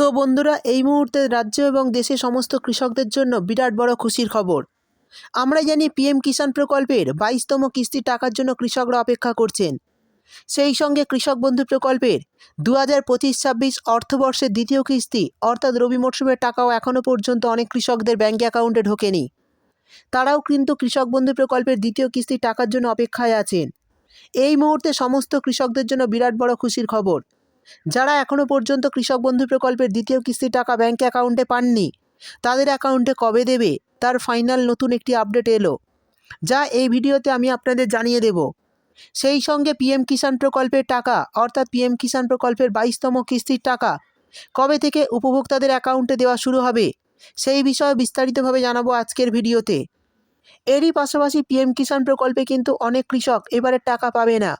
তো বন্ধুরা, এই মুহূর্তে রাজ্য এবং দেশে সমস্ত কৃষকদের জন্য বিরাট বড় খুশির খবর। আমরা জানি পিএম কিষাণ প্রকল্পের বাইশতম কিস্তির টাকার জন্য কৃষকরা অপেক্ষা করছেন। সেই সঙ্গে কৃষক বন্ধু প্রকল্পের দু হাজার পঁচিশ ছাব্বিশ অর্থবর্ষের দ্বিতীয় কিস্তি, অর্থাৎ রবি মরশুমের টাকাও এখনও পর্যন্ত অনেক কৃষকদের ব্যাঙ্ক অ্যাকাউন্টে ঢোকেনি। তারাও কিন্তু কৃষক বন্ধু প্রকল্পের দ্বিতীয় কিস্তির টাকার জন্য অপেক্ষায় আছেন। এই মুহূর্তে সমস্ত কৃষকদের জন্য বিরাট বড় খুশির খবর। যারা এখনও পর্যন্ত কৃষক বন্ধু প্রকল্পের দ্বিতীয় কিস্তির টাকা ব্যাঙ্ক অ্যাকাউন্টে পাননি, তাদের অ্যাকাউন্টে কবে দেবে? তার ফাইনাল নতুন একটি আপডেট এলো, যা এই ভিডিওতে আমি আপনাদের জানিয়ে দেব। সেই সঙ্গে পিএম কিষাণ প্রকল্পের টাকা, অর্থাৎ পিএম কিষাণ প্রকল্পের বাইশতম কিস্তির টাকা, কবে থেকে উপভোক্তাদের অ্যাকাউন্টে দেওয়া শুরু হবে, সেই বিষয়ে বিস্তারিতভাবে জানাব আজকের ভিডিওতে। এরই পাশাপাশি পিএম কিষাণ প্রকল্পে কিন্তু অনেক কৃষক এবারে টাকা পাবে না,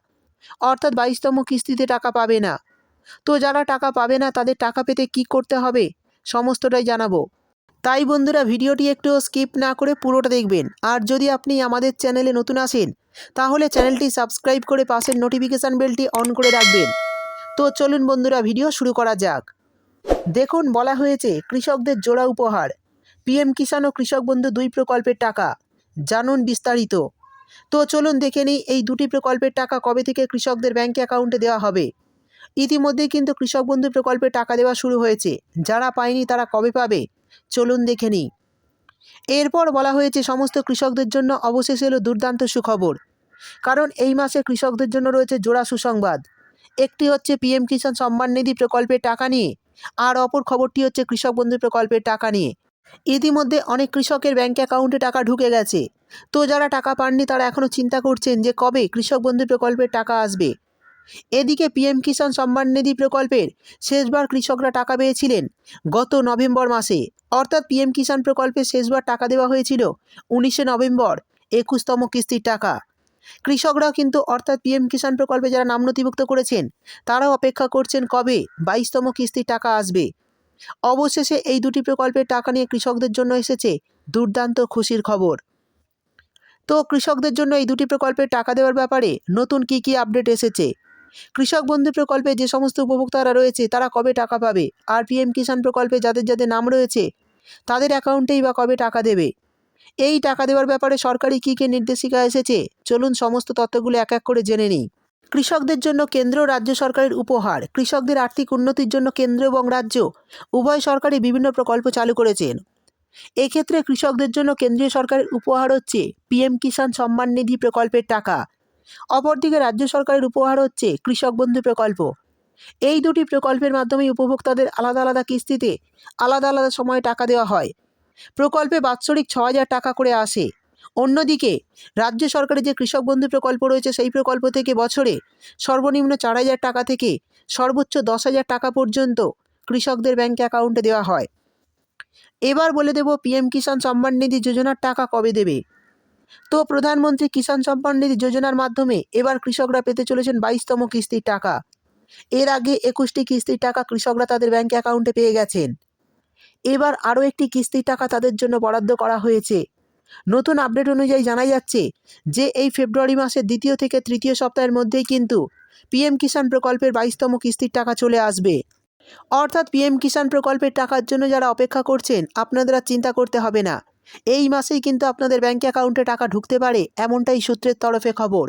অর্থাৎ বাইশতম কিস্তিতে টাকা পাবে না। তো যারা টাকা পাবে না, তাদের টাকা পেতে কি করতে হবে? সমস্তটাই জানাব। তাই বন্ধুরা, ভিডিওটি একটু স্কিপ না করে পুরোটা দেখবেন। আর যদি আপনি আমাদের চ্যানেলে নতুন আসেন, তাহলে চ্যানেলটি সাবস্ক্রাইব করে পাশের নোটিফিকেশান বেলটি অন করে রাখবেন। তো চলুন বন্ধুরা, ভিডিও শুরু করা যাক। দেখুন, বলা হয়েছে, কৃষকদের জোড়া উপহার। পিএম কিষাণ ও কৃষক বন্ধু দুই প্রকল্পের টাকা। জানুন বিস্তারিত। তো চলুন দেখে নিই, এই দুটি প্রকল্পের টাকা কবে থেকে কৃষকদের ব্যাঙ্ক অ্যাকাউন্টে দেওয়া হবে? ইতিমধ্যেই কিন্তু কৃষক বন্ধু প্রকল্পে টাকা দেওয়া শুরু হয়েছে। যারা পায়নি তারা কবে পাবে? চলুন দেখে নিই। এরপর বলা হয়েছে সমস্ত কৃষকদের জন্য অবশেষে এলো দুর্দান্ত সুখবর। কারণ এই মাসে কৃষকদের জন্য রয়েছে জোড়া সুসংবাদ। একটি হচ্ছে পিএম কিষাণ সম্মান নিধি প্রকল্পের টাকা নিয়ে, আর অপর খবরটি হচ্ছে কৃষক বন্ধু প্রকল্পের টাকা নিয়ে। ইতিমধ্যে অনেক কৃষকের ব্যাঙ্ক অ্যাকাউন্টে টাকা ঢুকে গেছে। তো যারা টাকা পাননি তারা এখনও চিন্তা করছেন যে কবে কৃষক বন্ধু প্রকল্পের টাকা আসবে। এদিকে পিএম কিষাণ সম্মান নিধি প্রকল্পের শেষবার কৃষকরা টাকা পেয়েছিলেন গত নভেম্বর মাসে। অর্থাৎ পিএম কিষাণ প্রকল্পে শেষবার টাকা দেওয়া হয়েছিল উনিশে নভেম্বর, একুশতম কিস্তির টাকা। কৃষকরা কিন্তু অর্থাৎ পিএম কিষাণ প্রকল্পে যারা নাম নথিভুক্ত করেছেন, তারাও অপেক্ষা করছেন কবে বাইশতম কিস্তির টাকা আসবে। অবশেষে এই দুটি প্রকল্পের টাকা নিয়ে কৃষকদের জন্য এসেছে দুর্দান্ত খুশির খবর। তো কৃষকদের জন্য এই দুটি প্রকল্পের টাকা দেওয়ার ব্যাপারে নতুন কি কি আপডেট এসেছে? কৃষক বন্ধু প্রকল্পে যে সমস্ত উপভোক্তারা রয়েছে, তারা কবে টাকা পাবে? আর পিএম কিষাণ প্রকল্পে যাদের যাদের নাম রয়েছে, তাদের অ্যাকাউন্টেই বা কবে টাকা দেবে? এই টাকা দেওয়ার ব্যাপারে সরকারি কী কী নির্দেশিকা এসেছে? চলুন সমস্ত তথ্যগুলো এক এক করে জেনে নিই। কৃষকদের জন্য কেন্দ্র রাজ্য সরকারের উপহার। কৃষকদের আর্থিক উন্নতির জন্য কেন্দ্র এবং রাজ্য উভয় সরকারই বিভিন্ন প্রকল্প চালু করেছেন। এক্ষেত্রে কৃষকদের জন্য কেন্দ্রীয় সরকারের উপহার হচ্ছে পিএম কিষাণ সম্মান নিধি প্রকল্পের টাকা। অপরদিকে রাজ্য সরকারের উপহার হচ্ছে কৃষক বন্ধু প্রকল্প। এই দুটি প্রকল্পের মাধ্যমে উপভোক্তাদের আলাদা আলাদা কিস্তিতে আলাদা আলাদা সময়ে টাকা দেওয়া হয়। প্রকল্পে বাৎসরিক ছ হাজার টাকা করে আসে। অন্যদিকে রাজ্য সরকারের যে কৃষক বন্ধু প্রকল্প রয়েছে, সেই প্রকল্প থেকে বছরে সর্বনিম্ন চার হাজার টাকা থেকে সর্বোচ্চ দশ হাজার টাকা পর্যন্ত কৃষকদের ব্যাঙ্ক অ্যাকাউন্টে দেওয়া হয়। এবার বলে দেব পিএম কিষাণ সম্মান নিধি যোজনার টাকা কবে দেবে? তো প্রধানমন্ত্রী কিষাণ সম্মান নিধি যোজনার মাধ্যমে এবার কৃষকরা পেতে চলেছেন বাইশতম কিস্তির টাকা। এর আগে একুশটি কিস্তির টাকা কৃষকরা তাদের ব্যাঙ্ক অ্যাকাউন্টে পেয়ে গেছেন। এবার আরও একটি কিস্তির টাকা তাদের জন্য বরাদ্দ করা হয়েছে। নতুন আপডেট অনুযায়ী জানা যাচ্ছে যে এই ফেব্রুয়ারি মাসের দ্বিতীয় থেকে তৃতীয় সপ্তাহের মধ্যেই কিন্তু পিএম কিষাণ প্রকল্পের বাইশতম কিস্তির টাকা চলে আসবে। অর্থাৎ পিএম কিষাণ প্রকল্পের টাকার জন্য যারা অপেক্ষা করছেন, আপনাদের আর চিন্তা করতে হবে না। এই মাসেই কিন্তু আপনাদের ব্যাঙ্ক অ্যাকাউন্টে টাকা ঢুকতে পারে, এমনটাই সূত্রের তরফে খবর।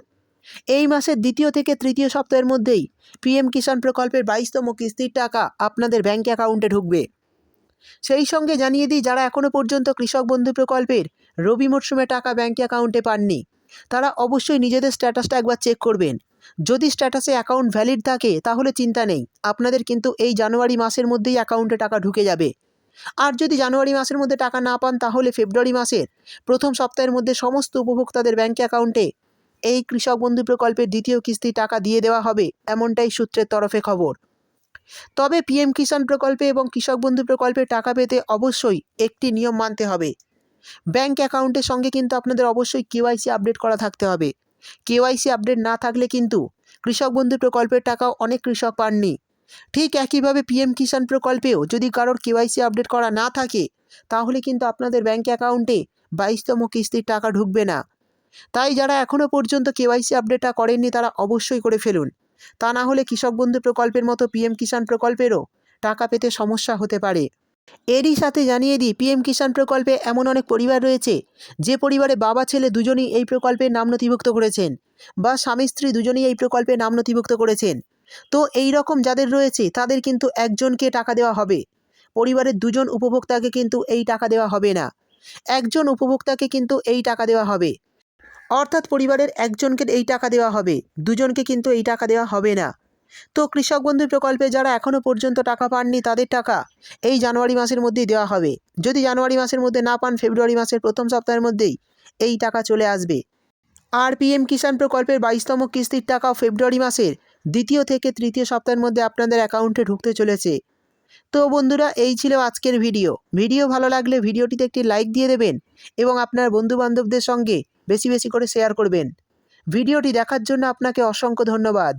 এই মাসের দ্বিতীয় থেকে তৃতীয় সপ্তাহের মধ্যেই পিএম কিষাণ প্রকল্পের বাইশতম কিস্তির টাকা আপনাদের ব্যাঙ্ক অ্যাকাউন্টে ঢুকবে। সেই সঙ্গে জানিয়ে দিই, যারা এখনও পর্যন্ত কৃষক বন্ধু প্রকল্পের রবি মরশুমে টাকা ব্যাঙ্ক অ্যাকাউন্টে পাননি, তারা অবশ্যই নিজেদের স্ট্যাটাসটা একবার চেক করবেন। যদি স্ট্যাটাসে অ্যাকাউন্ট ভ্যালিড থাকে, তাহলে চিন্তা নেই, আপনাদের কিন্তু এই জানুয়ারি মাসের মধ্যেই অ্যাকাউন্টে টাকা ঢুকে যাবে। আর যদি জানুয়ারি মাসের মধ্যে টাকা না পান, তাহলে ফেব্রুয়ারি মাসের প্রথম সপ্তাহের মধ্যে সমস্ত উপভোক্তাদের ব্যাঙ্ক অ্যাকাউন্টে এই কৃষক বন্ধু প্রকল্পের দ্বিতীয় কিস্তি টাকা দিয়ে দেওয়া হবে, এমনটাই সূত্রের তরফে খবর। তবে পিএম কিষাণ প্রকল্পে এবং কৃষক বন্ধু প্রকল্পে টাকা পেতে অবশ্যই একটি নিয়ম মানতে হবে। ব্যাঙ্ক অ্যাকাউন্টের সঙ্গে কিন্তু আপনাদের অবশ্যই কেওয়াইসি আপডেট করা থাকতে হবে। কেওয়াইসি আপডেট না থাকলে কিন্তু কৃষক বন্ধু প্রকল্পের টাকাও অনেক কৃষক পাননি। ঠিক একইভাবে পিএম কিষাণ প্রকল্পেও যদি কারোর কেওয়াইসি আপডেট করা না থাকে, তাহলে কিন্তু আপনাদের ব্যাঙ্ক অ্যাকাউন্টে বাইশতম কিস্তির টাকা ঢুকবে না। তাই যারা এখনও পর্যন্ত কেওয়াইসি আপডেটটা করেননি, তারা অবশ্যই করে ফেলুন। তা না হলে কৃষক বন্ধু প্রকল্পের মতো পিএম কিষাণ প্রকল্পেরও টাকা পেতে সমস্যা হতে পারে। এরই সাথে জানিয়ে দিই পিএম কিষাণ প্রকল্পে এমন অনেক পরিবার রয়েছে, যে পরিবারে বাবা, ছেলে দুজনই এই প্রকল্পে নাম নথিভুক্ত করেছেন বা স্বামী, স্ত্রী দুজনেই এই প্রকল্পে নাম নথিভুক্ত করেছেন। তো এই রকম যাদের রয়েছে, তাদের কিন্তু একজনকে টাকা দেওয়া হবে। পরিবারের দুজন উপভোক্তাকে কিন্তু এই টাকা দেওয়া হবে না। একজন উপভোক্তাকে কিন্তু এই টাকা দেওয়া হবে। অর্থাৎ পরিবারের একজনকে এই টাকা দেওয়া হবে, দুজনকে কিন্তু এই টাকা দেওয়া হবে না। তো কৃষক বন্ধু প্রকল্পে যারা এখনও পর্যন্ত টাকা পাননি, তাদের টাকা এই জানুয়ারি মাসের মধ্যেই দেওয়া হবে। যদি জানুয়ারি মাসের মধ্যে না পান, ফেব্রুয়ারি মাসের প্রথম সপ্তাহের মধ্যেই এই টাকা চলে আসবে। আর পিএম কিষাণ প্রকল্পের বাইশতম কিস্তির টাকাও ফেব্রুয়ারি মাসের দ্বিতীয় থেকে তৃতীয় সপ্তাহের মধ্যে আপনাদের অ্যাকাউন্টে ঢুকতে চলেছে। তো বন্ধুরা, এই ছিল আজকের ভিডিও। ভিডিও ভালো লাগলে ভিডিওটিতে একটি লাইক দিয়ে দেবেন এবং আপনার বন্ধুবান্ধবদের সঙ্গে বেশি বেশি করে শেয়ার করবেন। ভিডিওটি দেখার জন্য আপনাকে অসংখ্য ধন্যবাদ।